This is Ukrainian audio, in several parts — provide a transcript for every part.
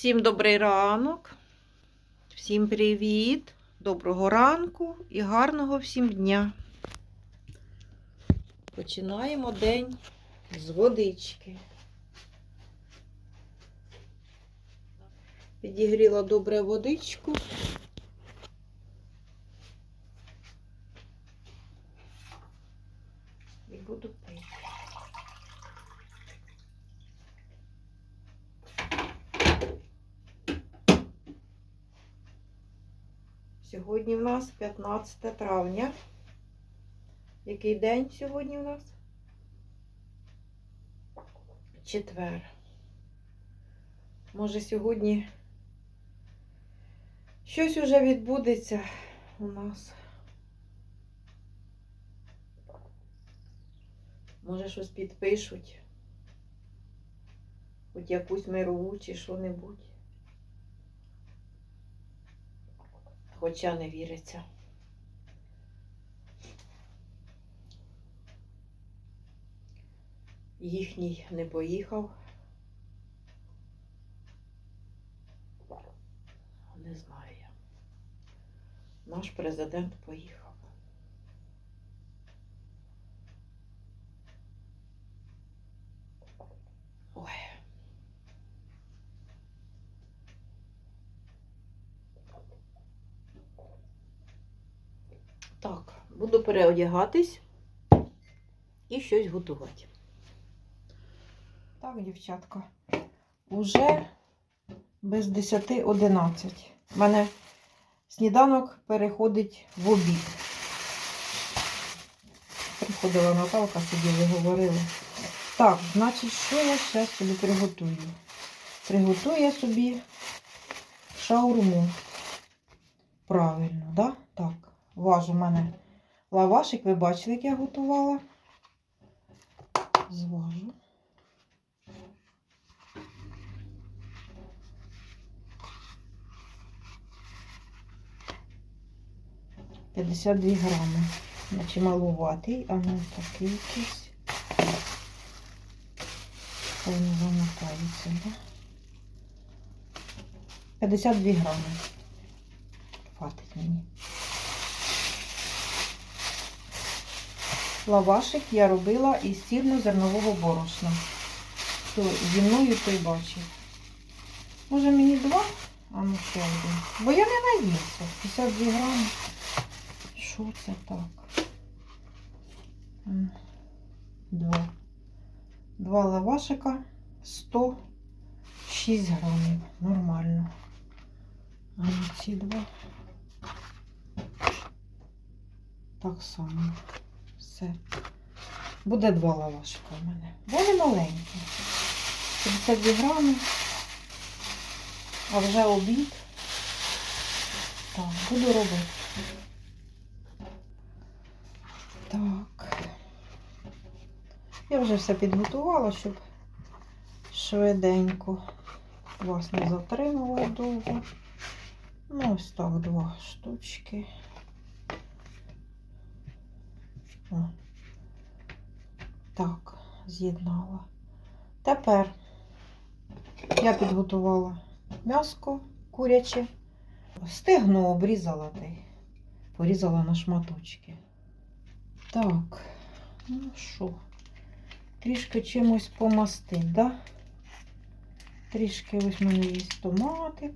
Всім добрий ранок, всім привіт, доброго ранку і гарного всім дня. Починаємо день з водички. Підігріла добре водичку. І буду пити. Сьогодні в нас 15 травня. Який день сьогодні у нас? Четвер. Може, сьогодні щось уже відбудеться у нас. Може, щось підпишуть. Хоч якусь мирову чи що-небудь. Хоча не віриться. Їхній не поїхав. Не знаю я. Наш президент поїхав. Ой. Так, буду переодягатись і щось готувати. Так, дівчатка, уже без 10-11. У мене сніданок переходить в обід. Приходила Наталка, сиділи, говорили. Так, значить, що я зараз собі приготую? Приготую я собі шаурму. Правильно, да? Так. Важу в мене лавашик, ви бачили, як я готувала. Зважу. П'ятдесят дві грами. Значить малуватий, а ну такий якийсь. Хай не замотається, да? 52 грами. Хватить мені. Лавашик я робила із сірно-зернового борошна. Хто зі мною той бачив. Може мені два, а ну ще один. Бо я не наївся. 52 грами. Що це так? Два. Два лавашика 106 грамів. Нормально. А ці два. Так само. Все. Буде два лавашика в мене. Вони маленькі. 52 грами. А вже обід. Так, буду робити. Так. Я вже все підготувала, щоб швиденько вас не затримала довго. Ну, ось так, два штучки. О. Так, з'єднала. Тепер я підготувала м'яско куряче, стегно обрізала та порізала на шматочки. Так, ну що, трішки чимось помастить, да? Трішки ось в є томатик.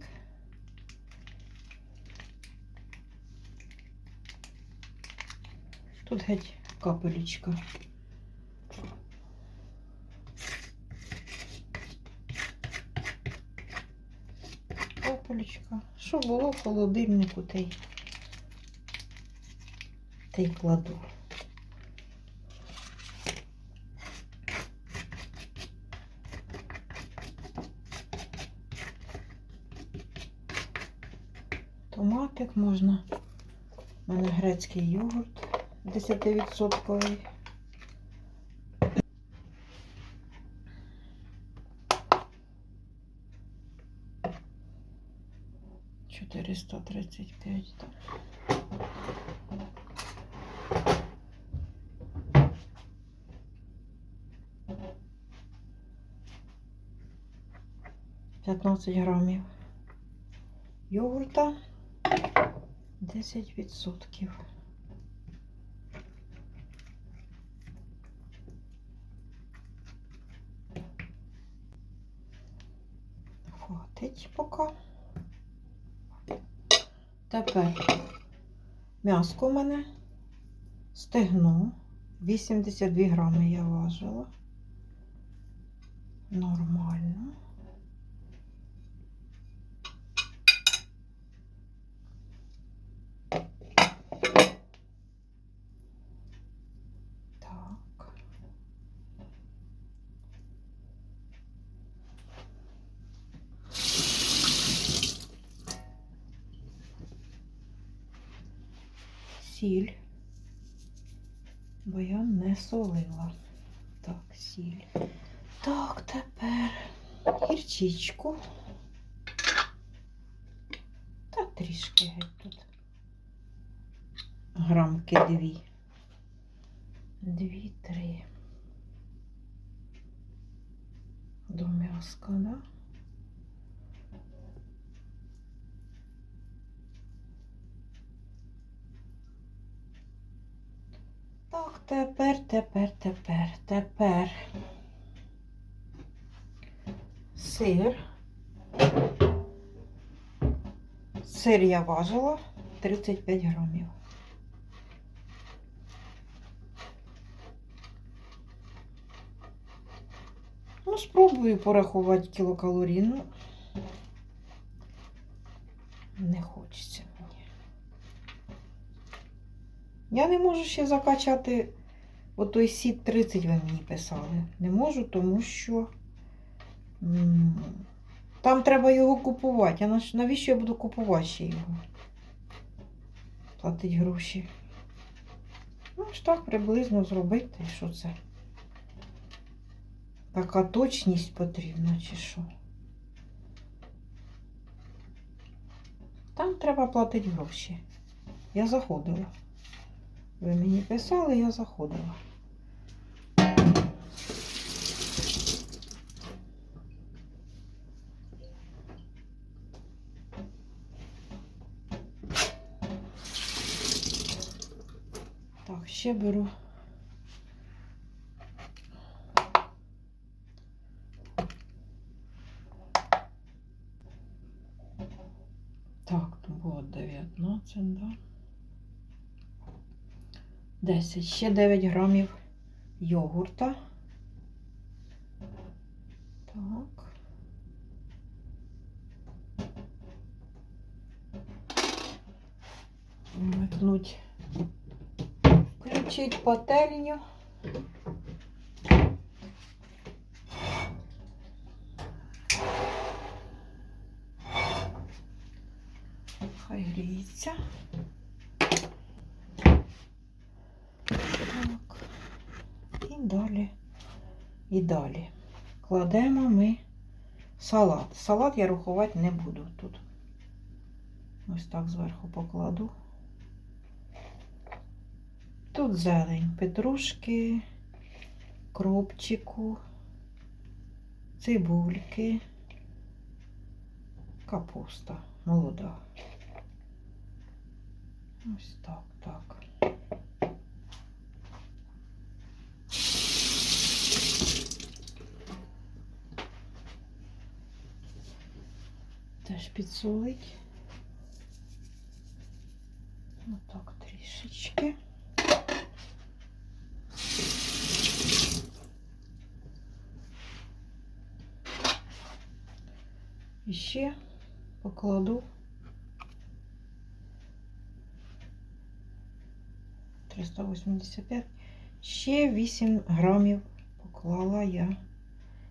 Тут геть капелечка. Капелечка. Що було в холодильнику, те й те й кладу. Томатик можна. У мене грецький йогурт 10%. Чотириста тридцять п'ять. 15 грамів. Йогурта 10%. Хватить поки. Тепер м'яско в мене стегну. 82 грами я важила. Нормально. Так. Сіль. Бо я не солила. Так, сіль. Так, тепер гірчичку. Та трішки геть тут. Грамки дві. Дві, три. До м'яска, да? Так, тепер, тепер, тепер, тепер. Сир. Сир я важила 35 грамів. Ну, спробую порахувати кілокалорій. Ну, не хочеться мені. Я не можу ще закачати отой сіт 30 ви мені писали. Не можу, тому що там треба його купувати. А навіщо я буду купувати ще його? Платить гроші. Ну, ж так приблизно зробити, що це. Така точність потрібна, чи що? Там треба платити гроші. Я заходила. Ви мені писали, я заходила. Так, ще беру. Так, то було 19, да? 10. Ще 9 грамів йогурта. Так. Вмикнуть. Включить пательню. Хай гріється. Так. І далі. І далі. Кладемо ми салат. Салат я рахувати не буду тут. Ось так зверху покладу. Тут зелень петрушки, кропчику, цибульки, капуста молода. Ось так, так. Теж підсолить. Отак трішечки. І ще покладу 385. Ще 8 грамів поклала я.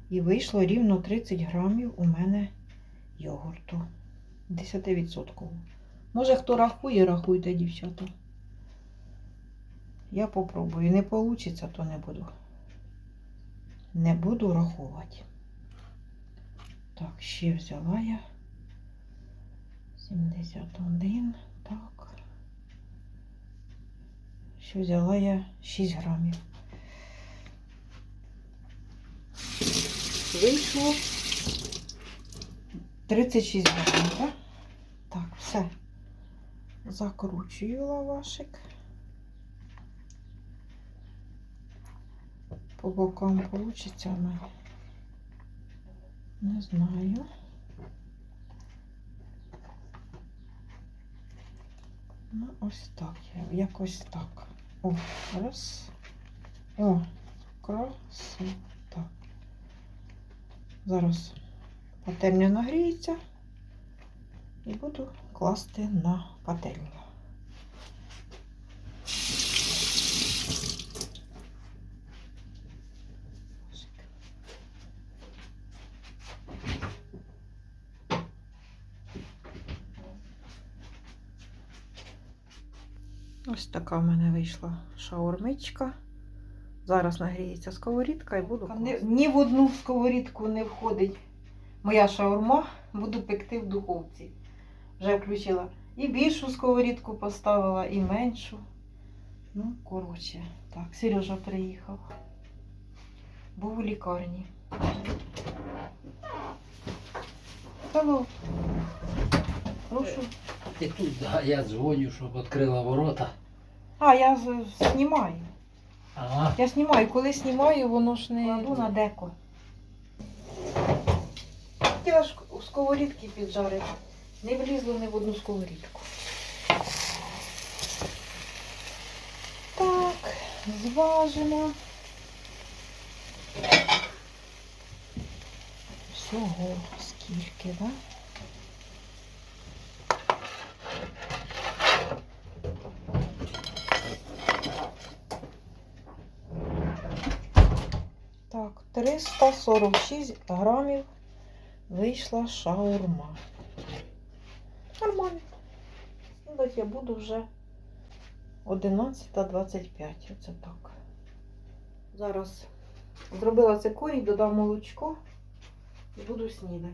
І вийшло рівно 30 грамів у мене йогурту. 10%. Може, хто рахує, рахуйте, дівчата. Я попробую. Не вийде, то не буду. Не буду рахувати. Так, ще взяла я 71. Так. Ще взяла я 6 грамів. Вийшло 36 гривень, так? Так, все. Закручую лавашик. По бокам получиться в мене. Не знаю. Ну, ось так. я- Якось так. О, раз. О, красота. Зараз пательня нагріється і буду класти на пательню. Ось така в мене вийшла шаурмичка. Зараз нагріється сковорідка і буду. Ні, ні в одну сковорідку не входить моя шаурма, буду пекти в духовці. Вже включила і більшу сковорідку поставила, і меншу. Ну, коротше, так, Сережа приїхав. Був у лікарні. Алло. Прошу. Ти тут, да, я дзвоню, щоб відкрила ворота. А, я знімаю. Ага. Я знімаю, коли знімаю, воно ж не кладу на деко. Хотіла ж у сковорідки піджарити. Не влізло ні в одну сковорідку. Так, зважимо. Всього скільки, да? Так, 346 грамів вийшла шаурма. Нормально. Снідати я буду вже 11.25. Оце так. Зараз зробила цикорій, додав молочко і буду снідати.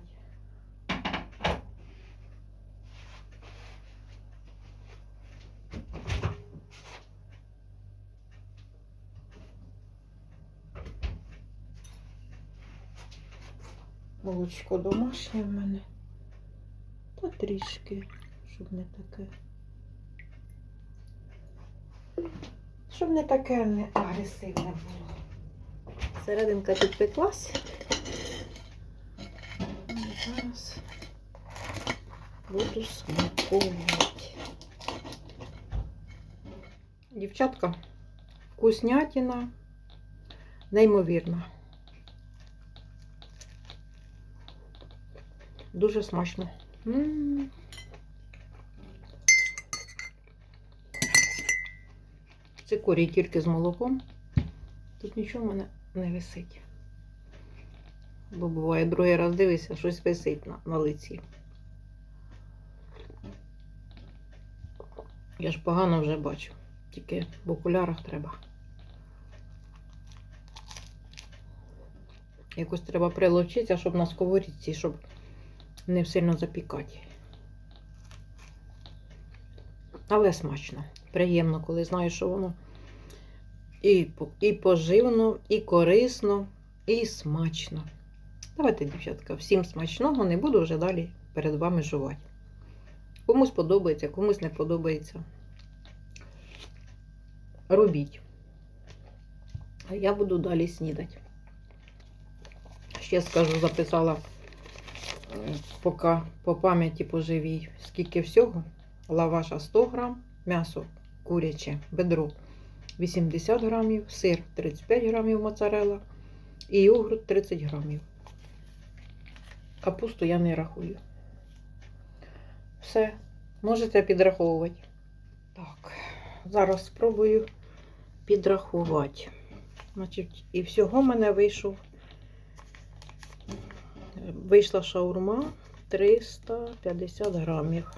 Молочко домашнє в мене. Та трішки, щоб не таке. Щоб не таке не агресивне було. Серединка підпеклась. І зараз буду смаковувати. Дівчатка, вкуснятина, неймовірна. Дуже смачно. М. Цикорій тільки з молоком. Тут нічого в мене не висить. Бо буває другий раз дивишся, щось висить на, на лиці. Я ж погано вже бачу. Тільки в окулярах треба. Якось треба прилучитися, щоб на сковорідці, щоб не сильно запікати. Але смачно. Приємно, коли знаєш, що воно і, і поживно, і корисно, і смачно. Давайте, дівчатка, всім смачного, не буду вже далі перед вами жувати. Комусь подобається, комусь не подобається. Робіть. А я буду далі снідати. Ще скажу, записала поки по пам'яті поживій, скільки всього. Лаваша 100 грам, м'ясо куряче, бедро 80 грамів, сир 35 грамів моцарела і йогурт 30 грамів. Капусту я не рахую. Все, можете підраховувати. Так, зараз спробую підрахувати. Значить, і всього в мене вийшов. Вийшла шаурма 350 грамів.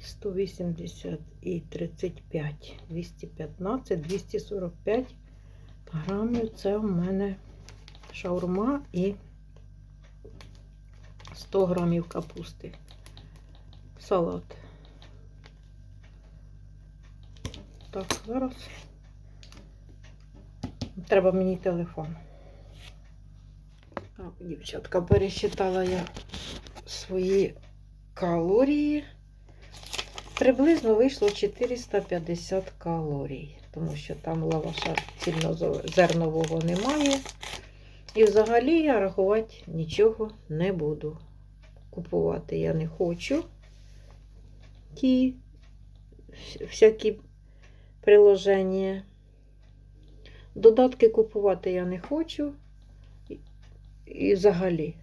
180 і 35, 215, 245 грамів. Це у мене шаурма і 100 грамів капусти. Салат. Так, зараз треба мені телефон. Дівчатка, пересчитала я свої калорії. Приблизно вийшло 450 калорій, тому що там лаваша цільнозернового немає. І взагалі я рахувати нічого не буду. Купувати я не хочу ті всякі приложення. Додатки купувати я не хочу. І- взагалі.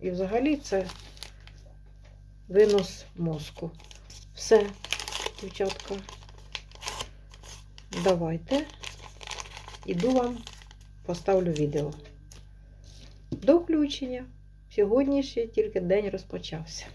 І взагалі це винос мозку. Все, дівчатка. Давайте. Іду вам поставлю відео. До включення. Сьогодні ще тільки день розпочався.